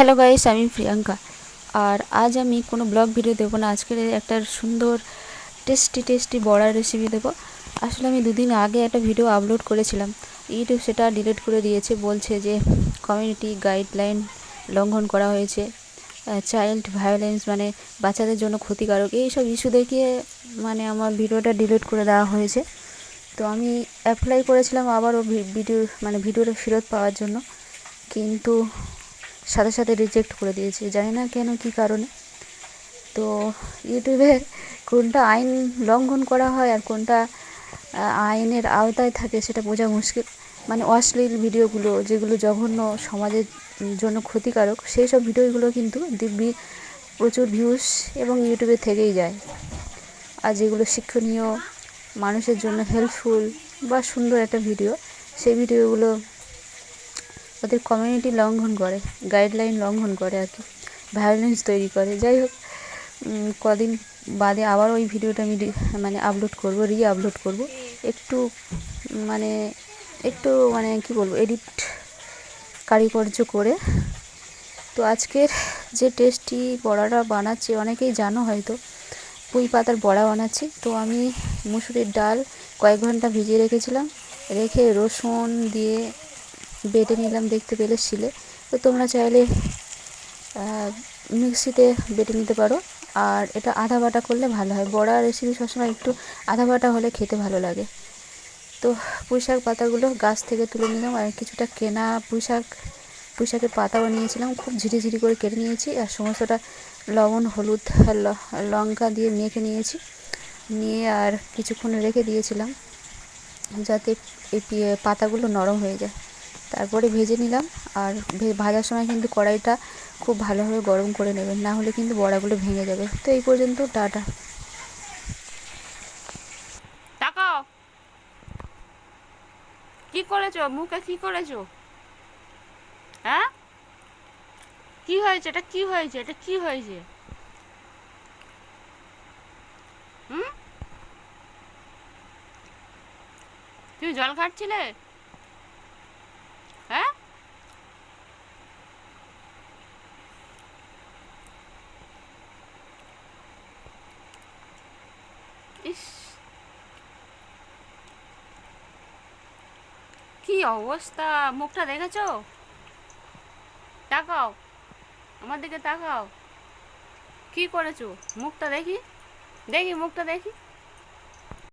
Hello guys আমি প্রিয়াঙ্কা। আর আজ আমি কোনো ব্লগ ভিডিও দেবো না। আজকের একটা সুন্দর টেস্টি টেস্টি বড়ার রেসিপি দেবো। আসলে আমি দুদিন আগে একটা ভিডিও আপলোড করেছিলাম। ইউটিউব সেটা ডিলিট করে দিয়েছে। বলছে যে কমিউনিটি গাইডলাইন লঙ্ঘন করা হয়েছে। চাইল্ড ভায়োলেন্স মানে বাচ্চাদের জন্য ক্ষতিকারক। এইসব ইস্যু দেখিয়ে মানে আমার ভিডিওটা ডিলিট করে দেওয়া হয়েছে। তো আমি অ্যাপ্লাই করেছিলাম আবারও ভিডিও মানে ভিডিওটা ফেরত পাওয়ার জন্য। কিন্তু সাথে সাথে রিজেক্ট করে দিয়েছে। জানি না কেন, কী কারণে? তো ইউটিউবে কোনটা আইন লঙ্ঘন করা হয় আর কোনটা আইনের আওতায় থাকে সেটা বোঝা মুশকিল। মানে অশ্লীল ভিডিওগুলো যেগুলো জঘন্য সমাজের জন্য ক্ষতিকারক সেই সব ভিডিওগুলো কিন্তু দিব্যি প্রচুর ভিউস এবং ইউটিউবে থেকেই যায়। আর যেগুলো শিক্ষণীয়, মানুষের জন্য হেল্পফুল বা সুন্দর একটা ভিডিও সেই ভিডিওগুলো ওদের কমিউনিটি লঙ্ঘন করে গাইডলাইন লঙ্ঘন করে আর কি ভায়োলেন্স তৈরি করে। যাই হোক কদিন বাদে আবার ওই ভিডিওটা আমি মানে আপলোড করব রি আপলোড করব। একটু মানে একটু মানে কি বলব এডিট কারিকর্য করে। তো আজকের যে টেস্টি বড়াটা বানাচ্ছি, অনেকেই জানো হয়তো, পুঁই পাতার বড়া বানাচ্ছি। তো আমি মুসুরির ডাল কয়েক ঘণ্টা ভিজিয়ে রেখেছিলাম। রেখে রসুন দিয়ে বেটে নিলাম দেখতে পেলে শিলে। তো তোমরা চাইলে মিক্সিতে বেটে নিতে পারো। আর এটা আধা বাটা করলে ভালো হয়। বড়া রেসিপি সবসময় একটু আধা বাটা হলে খেতে ভালো লাগে। তো পুঁইশাক পাতাগুলো গাছ থেকে তুলে নিলাম। আর কিছুটা কেনা পুঁইশাক পুঁইশাকের পাতাও নিয়েছিলাম। খুব ঝিরিঝিরি করে কেটে নিয়েছি। আর সমস্তটা লবণ, হলুদ লঙ্কা দিয়ে মেখে নিয়েছি। নিয়ে আর কিছুক্ষণ রেখে দিয়েছিলাম। যাতে এই পাতাগুলো নরম হয়ে যায়। তারপরে ভেজে নিলাম। আর ভাজার সময় কিন্তু কড়াইটা খুব ভালোভাবে গরম করে নেবেন, না হলে কিন্তু বড়াগুলো ভেঙে যাবে। তো এই পর্যন্ত, টাটা। তাকাও। কি করেছ? মুখে কি করেছ? হ্যাঁ? কি হয়েছে? এটা কি হয়েছে? এটা কি হয়েছে? হুম? তুমি জল খাচ্ছিলে হ্যাঁ ইস। কি অবস্থা? মুখটা দেখেছ? তাকাও। আমার দিকে তাকাও। কি করেছ? মুখটা দেখি। দেখি, মুখটা দেখি।